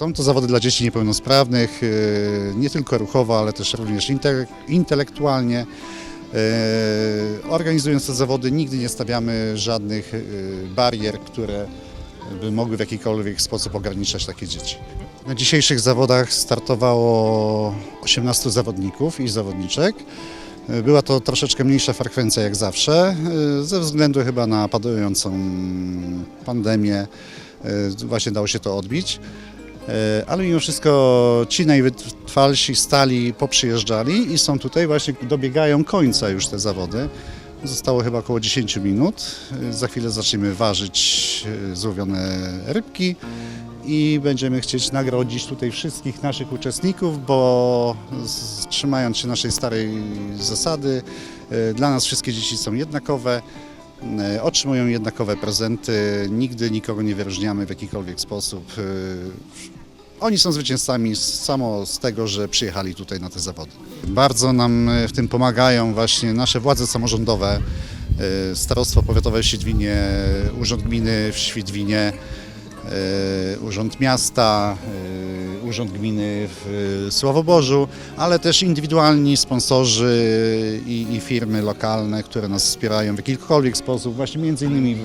Są to zawody dla dzieci niepełnosprawnych, e, nie tylko ruchowo, ale też również inte- intelektualnie. E, Organizując te zawody nigdy nie stawiamy żadnych e, barier, które by mogły w jakikolwiek sposób ograniczać takie dzieci. Na dzisiejszych zawodach startowało 18 zawodników i zawodniczek. Była to troszeczkę mniejsza frekwencja jak zawsze, ze względu chyba na padającą pandemię. Właśnie dało się to odbić. E, Ale mimo wszystko ci najwytrwalsi stali poprzyjeżdżali i są tutaj właśnie, dobiegają końca już te zawody. Zostało chyba około 10 minut. E, Za chwilę zaczniemy ważyć e, złowione rybki i będziemy chcieć nagrodzić tutaj wszystkich naszych uczestników, bo trzymając się naszej starej zasady, dla nas wszystkie dzieci są jednakowe. Otrzymują jednakowe prezenty, nigdy nikogo nie wyróżniamy w jakikolwiek sposób. Oni są zwycięzcami samo z tego, że przyjechali tutaj na te zawody. Bardzo nam e, w tym pomagają właśnie nasze władze samorządowe, e, Starostwo Powiatowe w Świdwinie, Urząd Gminy w Świdwinie, e, Urząd Miasta, Urząd Gminy w Sławoborzu, ale też indywidualni sponsorzy i, i firmy lokalne, które nas wspierają w jakikolwiek sposób, właśnie między innymi w,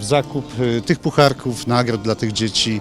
w zakup tych pucharków, nagród dla tych dzieci.